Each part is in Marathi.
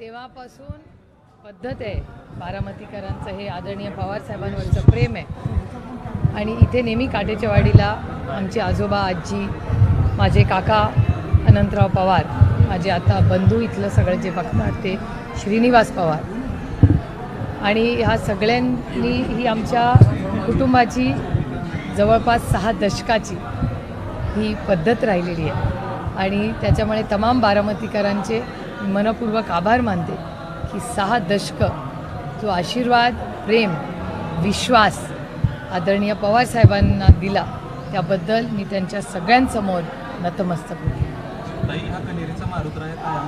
तेव्हापासून पद्धत आहे बारामतीकरांचं हे आदरणीय पवार साहेबांवरचं प्रेम आहे. आणि इथे नेहमी काटेच्या वाडीला आमचे आजोबा आजी माझे काका अनंतराव पवार माझे आता बंधू इथलं सगळं जे बघतात ते श्रीनिवास पवार. आणि ह्या सगळ्यांनी ही आमच्या कुटुंबाची जवळपास सहा दशकाची ही पद्धत राहिलेली आहे. आणि त्याच्यामुळे तमाम बारामतीकरांचे मनपूर्वक आभार मानते की सहा दशकं जो आशीर्वाद प्रेम विश्वास आदरणीय पवारसाहेबांना दिला त्याबद्दल मी त्यांच्या सगळ्यांसमोर नतमस्तक होते. हा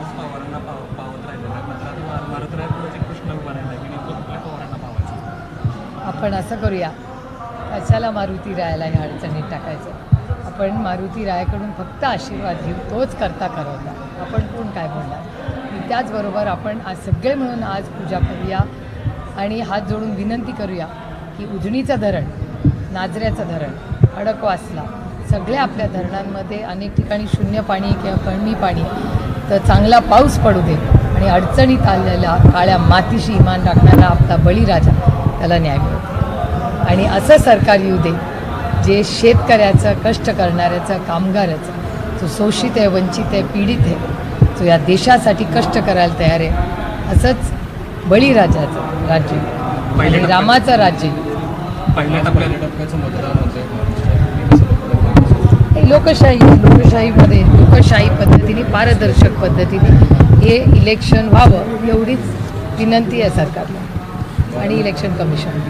आपण असं करूया. कशाला मारुती रायाला ह्या अडचणीत टाकायचं? आपण मारुती रायाकडून फक्त आशीर्वाद घेऊ तोच करता करवता. आपण आपण काय बोलणार? त्याचबरोबर आपण आज सगळे मिळून आज पूजा करूया आणि हात जोडून विनंती करूया की उजणीचं धरण नाजऱ्याचं धरण अडकवासला सगळ्या आपल्या धरणांमध्ये अनेक ठिकाणी शून्य पाणी किंवा कमी पाणी तर चांगला पाऊस पडू दे आणि अडचणीत आलेल्या काळ्या मातीशी इमान राखणारा आपला बळीराजा त्याला न्याय मिळतो आणि असं सरकार येऊ दे जे शेतकऱ्याचं कष्ट करणाऱ्याचं कामगाराचं जो शोषित आहे वंचित आहे पीडित आहे जो या देशासाठी कष्ट करायला तयार आहे. असंच बळीराजाचं राज्य. आणि रामाचं राज्य? हे लोकशाही लोकशाहीमध्ये लोकशाही पद्धतीने पारदर्शक पद्धतीने हे इलेक्शन व्हावं एवढीच विनंती आहे सरकारला. आणि इलेक्शन कमिशन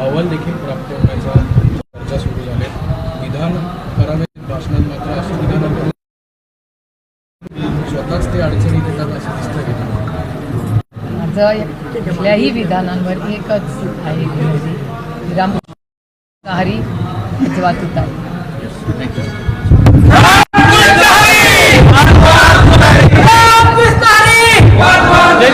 अहवाल देखील प्राप्त होण्याचा अशी विधानं करून स्वतःच ते अडचणीत येतात असं दिसतं. की? माझं कुठल्याही विधानांवर एकच आहे विरोधी राम हरी उतार